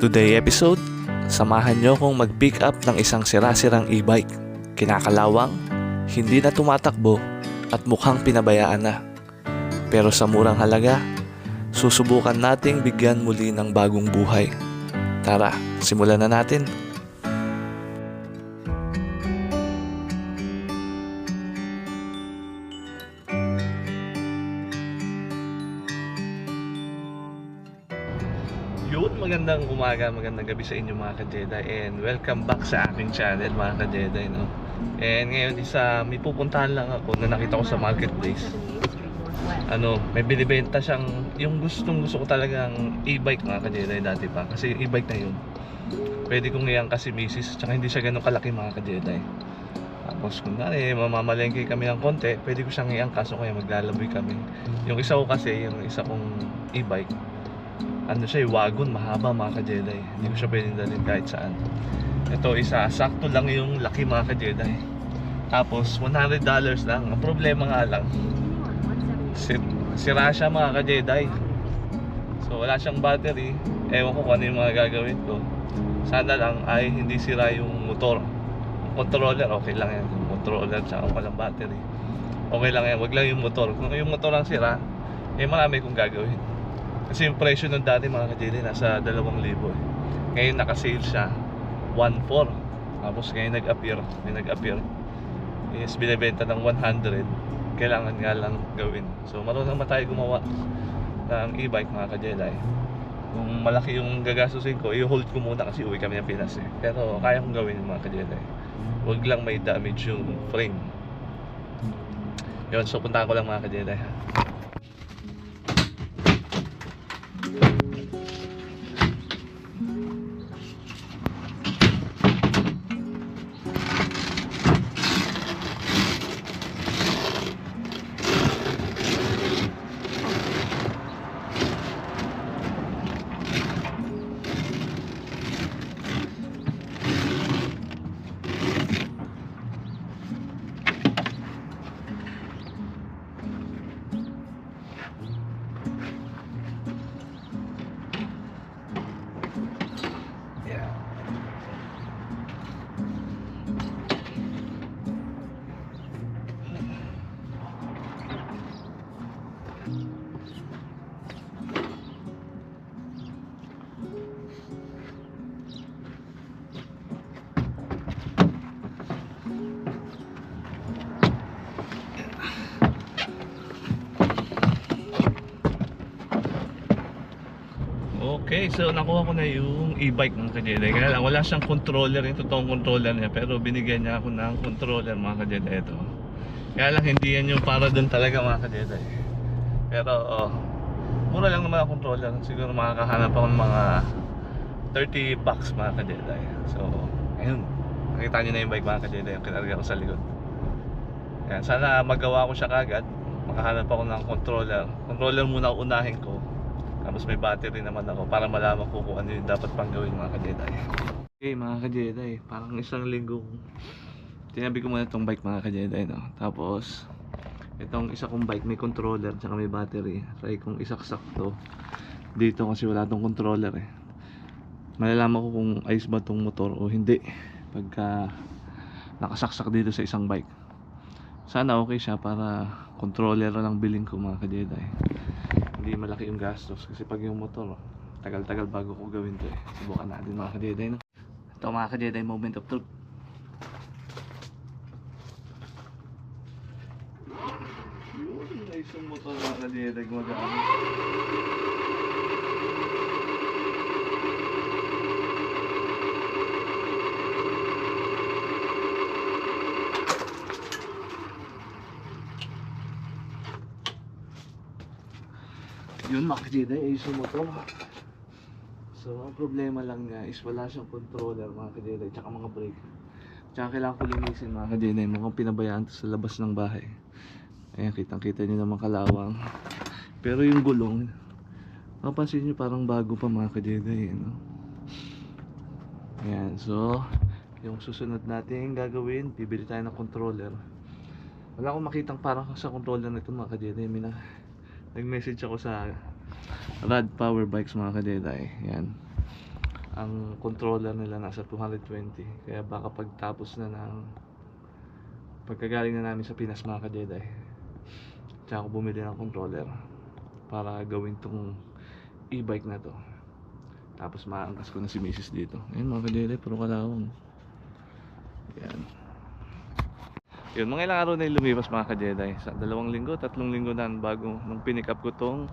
Today episode, samahan nyo kong mag-pick up ng isang sira-sirang e-bike. Kinakalawang, hindi na tumatakbo at mukhang pinabayaan na. Pero sa murang halaga, susubukan nating bigyan muli ng bagong buhay. Tara, simulan na natin. Yun, magandang umaga, magandang gabi sa inyo mga ka-Jedi and welcome back sa aking channel mga ka-Jedi no? And ngayon isa, may pupuntahan lang ako na nakita ko sa marketplace. Ano, may binibenta siyang yung gustong gusto ko talagang e-bike mga ka-Jedi dati pa. Kasi e-bike na yun pwede kong iyang kasi misis tsaka hindi siya ganun kalaki mga ka-Jedi. Tapos kung gani, mamamalengke kami ng konti pwede ko siyang iyang kaso kaya maglalaboy kami. Yung isa ko kasi, yung isa kong e-bike ano siya, yung wagon, mahaba mga ka-Jedi. Hindi ko siya pwedeng dalhin kahit saan. Ito isa, sakto lang yung laki mga ka-Jedi. Tapos, $100 lang. Ang problema nga lang, si- sira siya mga ka-Jedi. So, wala siyang battery. Ewan ko kung ano yung mga gagawin ko. Sana lang ay hindi sira yung motor. Controller, okay lang yan. Controller, tsaka walang battery. Okay lang yan, wag lang yung motor. Kung yung motor ang sira, eh marami kong gagawin. Kasi yung presyo ng dati mga kadili nasa 2,000 eh. Ngayon naka-sale siya 1,400. Tapos ngayon nag-appear, may nag-appear. Is binibenta ng 100. Kailangan nga lang gawin. So marunong naman tayo gumawa ng e-bike mga kajelay. Kung malaki yung gagastusin ko, i-hold ko muna kasi uwi kami ng Pinas eh. Pero kaya kong gawin mga kajelay. Huwag lang may damage yung frame. Yun, so puntahan ko lang mga kajelay Okay, so nakuha ko na yung e-bike ng kajede. Kaya lang, wala siyang controller, yung totoong controller niya. Pero binigyan niya ako ng controller mga kajede. Ito. Kaya lang, hindi yan yung para dun talaga mga kajede. Pero, oh, mura lang naman ang controller. Siguro makakahanap ako ng mga 30 bucks mga kajede. So, ayun. Nakita niyo na yung bike mga kajede, yung kinarga ko sa likod. Yan, sana magawa ko siya kagad. Makahanap ako ng controller. Controller muna unahin ko. Tapos may battery naman ako para malaman ko kung ano yung dapat pang gawin mga ka-Jedi. Okay mga ka-Jedi, parang isang linggo tinabi ko muna itong bike mga ka-Jedi no. Tapos itong isa kong bike may controller tsaka may battery. Try kong isaksak to dito kasi wala tong controller eh. Malalaman ko kung ayos ba tong motor o hindi pagka nakasaksak dito sa isang bike. Sana okay siya para controller lang bilhin ko mga ka-Jedi hindi malaki yung gastos kasi pag yung motor tagal-tagal bago ko gawin to eh. Subukan natin mga ka-Jedi no? ito mga ka-Jedi moment of truth. Yun nice yung motor mga ka-Jedi gumagamit yun mga ka-Jedi ayos yung motor so ang problema lang nga is wala siyang controller mga ka-Jedi tsaka mga brake. Tsaka kailangan ko linisin mga ka-Jedi mukhang pinabayaan to sa labas ng bahay. Ayan kitang kita nyo naman kalawang. Pero yung gulong mapansin nyo parang bago pa mga ka-Jedi eh, no? ayan so yung susunod natin gagawin bibili tayo ng controller. Wala akong makitang parang sa controller na ito mga ka-Jedi may nag-message ako sa Rad Power Bikes mga ka-Jedi yan. Ang controller nila nasa 220 kaya baka pagtapos na ng pagkagaling na namin sa Pinas mga ka-Jedi tsaka ako bumili ng controller para gawin tong e-bike na to. Tapos maangkas ko na si Mrs. dito. Ayun mga ka-Jedi puro kalawang. Yan yun mga ilang araw na lumipas mga ka-Jedi sa dalawang linggo, tatlong linggo na bago nung pinick up ko tong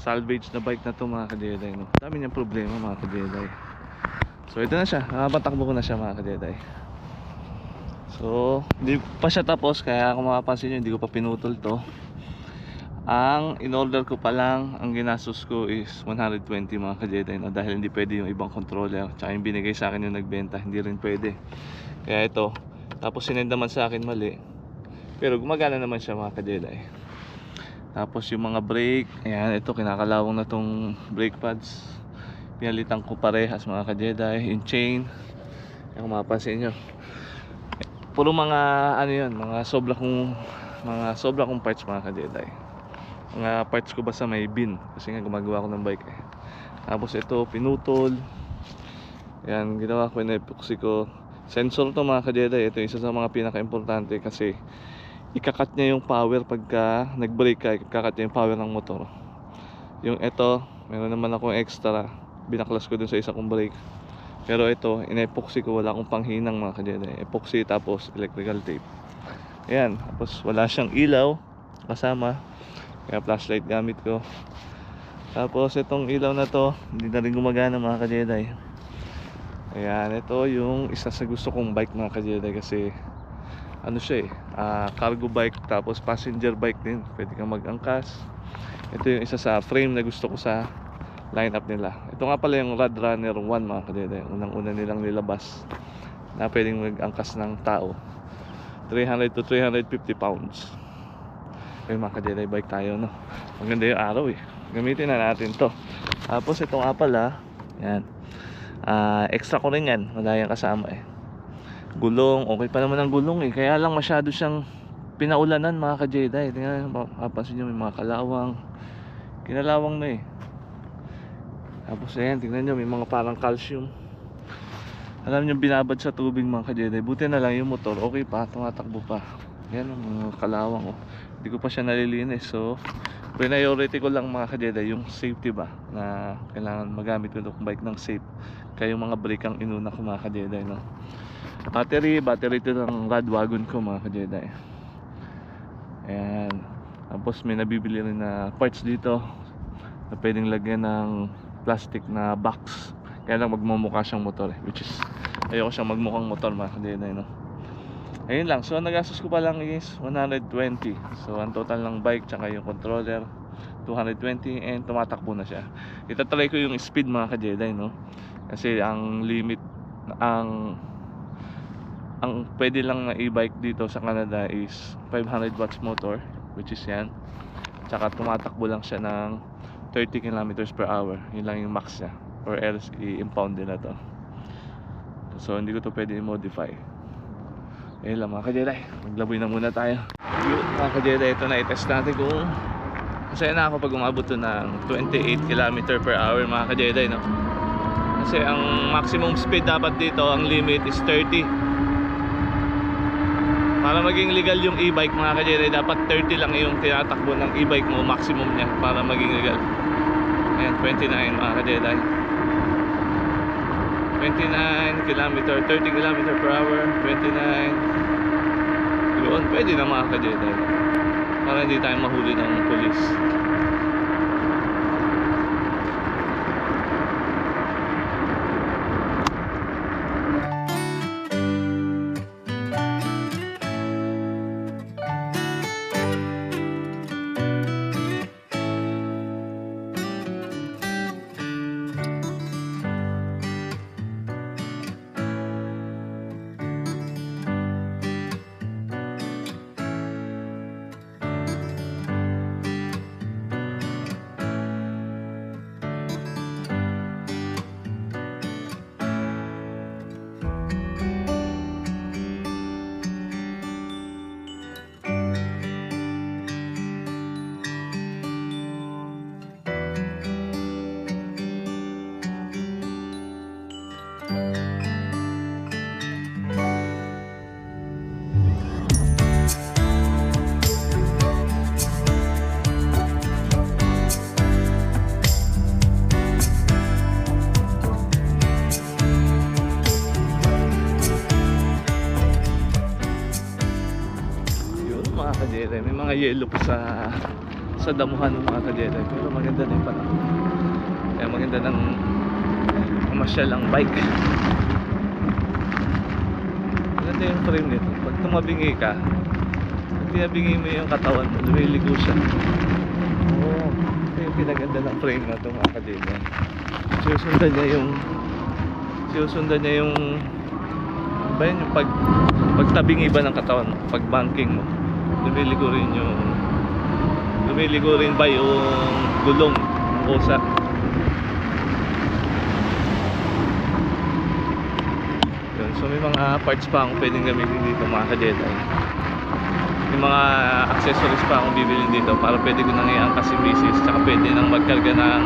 salvage na bike na to mga ka-Jedi no? dami niyang problema mga ka-Jedi so ito na siya, nakapatakbo ko na siya mga ka-Jedi So, hindi pa siya tapos kaya kung mapapansin nyo, hindi ko pa pinutol to. Ang in-order ko pa lang, ang ginastos ko is 120 mga ka-Jedi no? dahil hindi pwede yung ibang controller. Tsaka yung binigay sa akin yung nagbenta, hindi rin pwede. Kaya ito, tapos sinend naman sa akin mali. Pero gumagana naman siya mga ka-Jedi. Tapos yung mga brake, ayan, ito kinakalawang na tong brake pads. Pinalitan ko parehas mga ka-Jedi. Yung chain, kung mapapansin nyo, puro mga ano yun, mga sobra kong mga sobra kong parts mga ka-Jedi. Mga parts ko basta may bin kasi nga gumagawa ko ng bike eh. Tapos ito pinutol. Yan, ginawa ko in-epoxy ko. Sensor to mga ka-Jedi. Ito isa sa mga pinaka-importante kasi ikakat niya yung power pagka nag-brake ka, ikakat niya yung power ng motor. Yung ito, meron naman akong extra. Binaklas ko dun sa isa kong brake. Pero ito, in-epoxy ko, wala akong panghinang mga ka-Jedi. Epoxy tapos electrical tape. Ayan, tapos wala siyang ilaw kasama. Kaya flashlight gamit ko. Tapos itong ilaw na to, hindi na rin gumagana mga ka-Jedi. Ayan, ito yung isa sa gusto kong bike mga ka-Jedi kasi ano siya eh, ah, cargo bike tapos passenger bike din. Pwede kang mag-angkas. Ito yung isa sa frame na gusto ko sa lineup nila. Ito nga pala yung Rad Runner 1 mga kadede. Unang-una nilang nilabas na pwedeng mag-angkas ng tao. 300 to 350 pounds. Ayun mga kadede, bike tayo no. Maganda yung araw eh. Gamitin na natin to. Tapos ito nga pala, yan. Ah, extra ko rin yan. Wala yung kasama eh. Gulong, okay pa naman ang gulong eh. Kaya lang masyado siyang pinaulanan mga ka-Jedi. Tingnan, mapapansin nyo may mga kalawang. Kinalawang na eh. Tapos ayan, tingnan nyo, may mga parang calcium. Alam nyo, binabad sa tubig mga ka-Jedi. Buti na lang yung motor, okay pa, tumatakbo pa. Yan ang mga kalawang oh. Hindi ko pa siya nalilinis. So, priority ko lang mga ka-Jedi, yung safety ba? Na kailangan magamit ko itong bike ng safe. Kaya yung mga brake ang inuna ko mga ka-Jedi, no? Battery, battery ito ng rad wagon ko mga ka-Jedi. Ayan. Tapos may nabibili rin na parts dito na pwedeng lagyan ng plastic na box kaya lang magmumukha siyang motor eh, which is ayoko siyang magmukhang motor mga kadinay no ayun lang so ang nagastos ko pa lang is 120 so ang total ng bike tsaka yung controller 220 and tumatakbo na siya. Itatry ko yung speed mga ka-Jedi no? Kasi ang limit ang ang pwede lang na e-bike dito sa Canada is 500 watts motor which is yan. Tsaka tumatakbo lang siya ng 30 kilometers per hour. Yun lang yung max niya. Or else i-impound din na to. So hindi ko to pwede i-modify ayun lang mga ka-Jedi. Maglaboy na muna tayo. Yun mga ka-Jedi ito na i-test natin kung masaya na ako pag umabot ng 28 km per hour mga ka-Jedi no? kasi ang maximum speed dapat dito ang limit is 30 para maging legal yung e-bike mga ka-Jedi dapat 30 lang yung tinatakbo ng e-bike mo maximum niya para maging legal. Ayan 29 mga ka-Jedi 29 km 30 km per hour 29 yun pwede na mga ka-Jedi. Para hindi tayo mahuli ng polis sa sa damuhan ng mga ka-Jedi. Pero maganda na yung panahon. Kaya maganda ng masyal ang bike. Maganda yung frame nito. Pag tumabingi ka, pag tinabingi mo yung katawan mo, lumiligo siya. Oo. Ito yung pinaganda ng frame na ito mga ka-Jedi. Sinusundan niya yung sinusundan niya yung ano ba yun, yung pag pagtabingi ba ng katawan mo, pag banking mo, lumiligo rin yung lumiligo rin ba yung gulong ng usa. Yun, so may mga parts pa akong pwedeng gamitin dito mga ka-Jedi. May mga accessories pa akong bibilin dito para pwede ko nang i-angkas yung misis tsaka pwede nang magkarga ng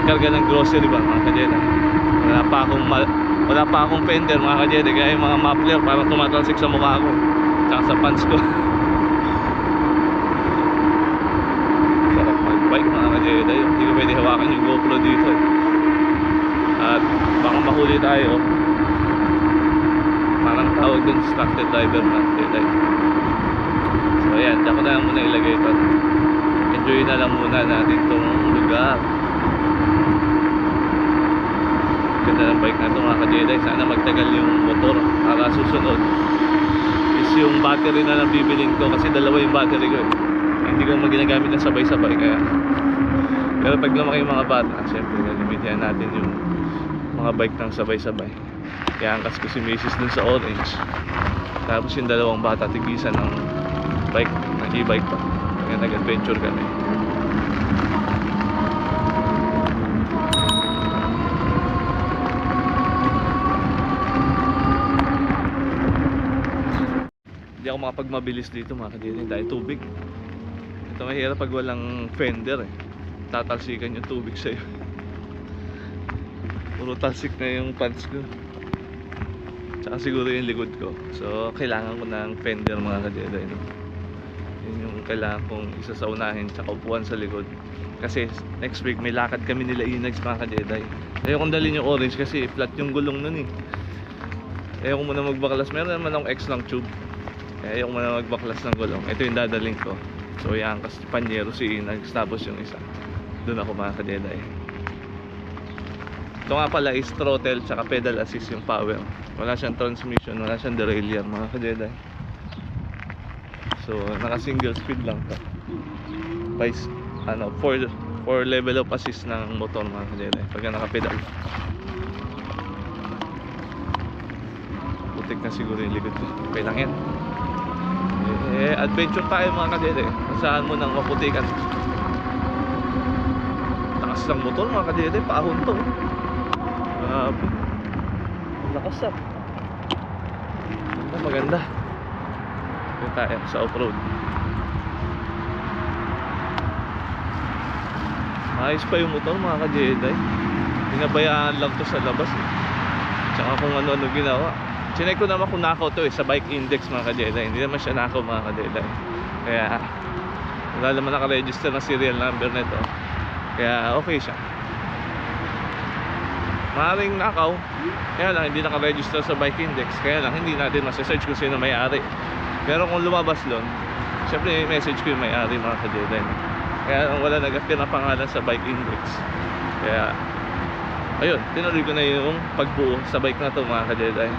magkarga ng grocery ba mga ka-Jedi. Wala pa akong wala pa akong fender mga ka-Jedi kaya yung mga muffler parang tumatalsik sa mukha ko tsaka sa pants ko. Sarap mag-bike mga ka-Jedi. Hindi ko pwede hawakan yung GoPro dito eh. At mahuli tayo. Parang tawag dun distracted driver mga ka-Jedi. So ayan, dyan ko na lang muna ilagay ito. Enjoy na lang muna natin tong lugar. Ganda ng bike na ito mga ka-Jedi. Sana magtagal yung motor para susunod. Is yung battery na lang bibilin ko kasi dalawa yung battery ko eh. Hindi ko maginagamit na sabay-sabay kaya pero pag lumaki yung mga bata, syempre nalimitihan natin yung mga bike ng sabay-sabay. Kaya angkas ko si Macy's dun sa orange. Tapos yung dalawang bata tigisan ng bike, ng e-bike pa. Kaya nag-adventure kami. Hindi ako makapagmabilis dito mga kadiri dahil tubig. Ito mahirap pag walang fender eh. Tatalsikan yung tubig sa'yo. Puro talsik na yung pants ko. Tsaka siguro yung likod ko. So kailangan ko ng fender mga kadiri. No? Yun yung kailangan kong isa sa unahin tsaka upuan sa likod. Kasi next week may lakad kami nila Inags mga ka-Jedi. Ayaw kong dalhin yung orange kasi flat yung gulong nun eh. Ayaw ko muna magbaklas. Meron naman akong X lang tube. Kaya ayaw ko muna magbaklas ng gulong. Ito yung dadaling ko. So yan kasi panyero si Inags tapos yung isa. Doon ako mga ka-Jedi. Ito nga pala is throttle tsaka pedal assist yung power. Wala siyang transmission, wala siyang derailleur mga ka-Jedi. So naka single speed lang to. By ano, for for level of assist ng motor mga ka-Jedi. Pagka naka-pedal. Putik na siguro yung likod ko. Okay lang yan. Eh, adventure tayo mga ka-Jedi. Kung saan mo nang maputikan. Takas ng motor mga ka-Jedi. Paahon to. Grabe. Ang Lakas ah. Maganda, maganda. Dito tayo sa off-road. Ayos pa yung motor mga ka-Jedi. Pinabayaan lang to sa labas eh. Tsaka kung ano-ano ginawa. Chinay ko naman kung nakaw to eh, sa bike index mga ka-Jedi. Hindi naman siya nakaw mga ka-Jedi. Kaya wala naman nakaregister na serial number nito. Kaya okay siya. Maaaring nakaw, kaya lang hindi nakaregister sa bike index. Kaya lang hindi natin masasearch kung sino may-ari. Pero kung lumabas doon, syempre message ko yung may-ari mga ka-Jedi. Kaya wala nag-appear na pangalan sa bike index. Kaya, ayun, tinuloy ko na yung pagbuo sa bike na to mga ka-Jedi.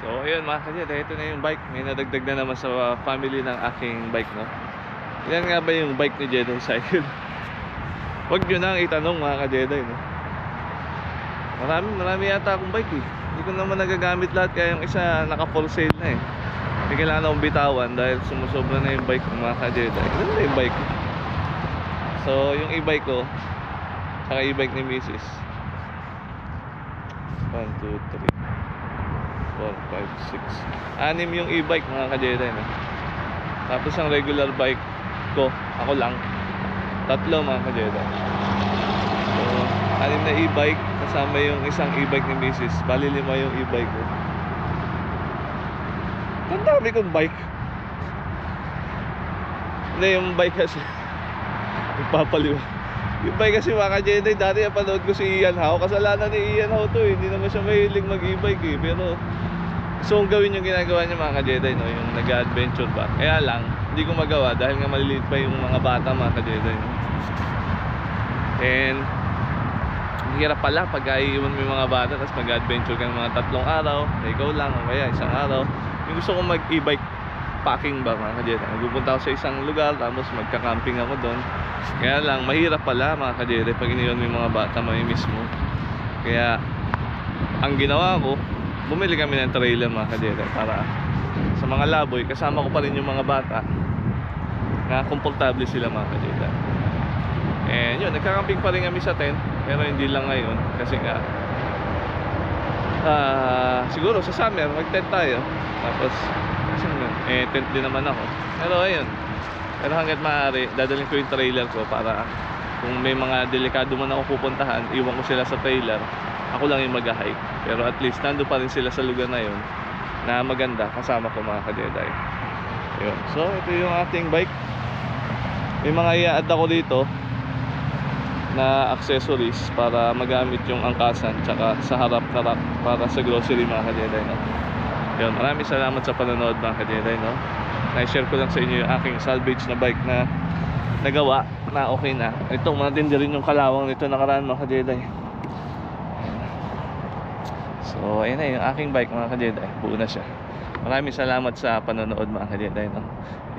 So, ayun mga ka-Jedi, ito na yung bike. May nadagdag na naman sa family ng aking bike, no? Ilan nga ba yung bike ni Jedi Cycle? Huwag nyo nang itanong mga ka-Jedi, no? Marami, marami yata akong bike eh. Hindi ko naman nagagamit lahat kaya yung isa naka full sale na eh. Hindi kailangan akong bitawan dahil sumusobra na yung bike ko mga ka-Jedi. Ano na yung bike ko? So, yung e-bike ko, saka e-bike ni Mrs. 1, 2, 3, 4, 5, 6. Anim yung e-bike mga ka-Jedi. No? Tapos ang regular bike ko, ako lang. Tatlo mga ka-Jedi. So, anim na e-bike kasama yung isang e-bike ni Mrs. Bali lima yung e-bike ko. Ang dami kong bike. Hindi yung bike kasi nagpapaliw. Yung bike kasi mga Jedi, dati napanood ko si Ian Howe. Kasalanan ni Ian Howe to eh. Hindi naman siya mahilig mag-e-bike eh. Pero kong gawin yung ginagawa niya mga Jedi, no? Yung nag-adventure ba. Kaya lang, hindi ko magawa dahil nga maliliit pa yung mga bata mga. No? And hirap pala pag iiwan mo yung mga bata tapos mag-adventure ka ng mga tatlong araw ikaw lang o kaya isang araw yung gusto kong mag-e-bike packing ba mga kadeta magpupunta ako sa isang lugar tapos magka-camping ako doon kaya lang mahirap pala mga kadeta pag iniwan mo yung mga bata mamimiss mo kaya ang ginawa ko bumili kami ng trailer mga kadeta para sa mga laboy kasama ko pa rin yung mga bata na komportable sila mga kadeta And yun, nagkakamping pa rin kami sa tent Pero hindi lang ngayon Kasi nga ah Siguro sa summer mag-tent tayo. Tapos kasi nga, eh, tent din naman ako. Pero ayun Pero hanggat maaari Dadalhin ko yung trailer ko para Kung may mga delikado man ako pupuntahan Iwan ko sila sa trailer. Ako lang yung mag-hike Pero at least nando pa rin sila sa lugar na yun Na maganda kasama ko mga ka-Jedi Ayun. So ito yung ating bike May mga i-add ako dito na accessories para magamit yung angkasan tsaka sa harap na rack para sa grocery mga kajeday no? yun maraming salamat sa panonood mga kajeday no? na-share ko lang sa inyo yung aking salvage na bike na nagawa na okay na ito matindi rin yung kalawang nito nakaraan mga kajeday so ayun na yung aking bike mga kajeday buo na siya. Maraming salamat sa panonood mga kajeday no?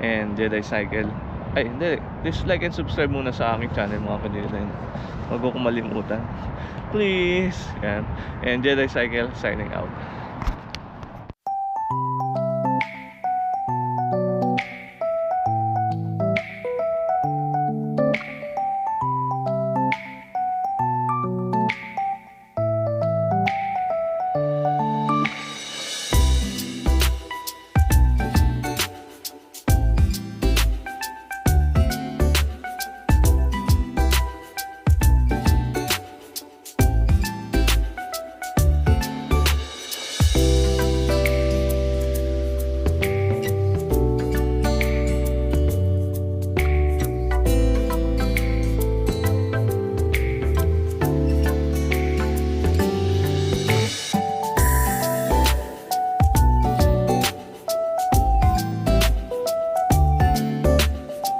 and Jedi Cycle. Ay hindi. Please like and subscribe muna sa aking channel mga kajeday huwag ko kumalimutan please. Yan. And Jedi Cycle signing out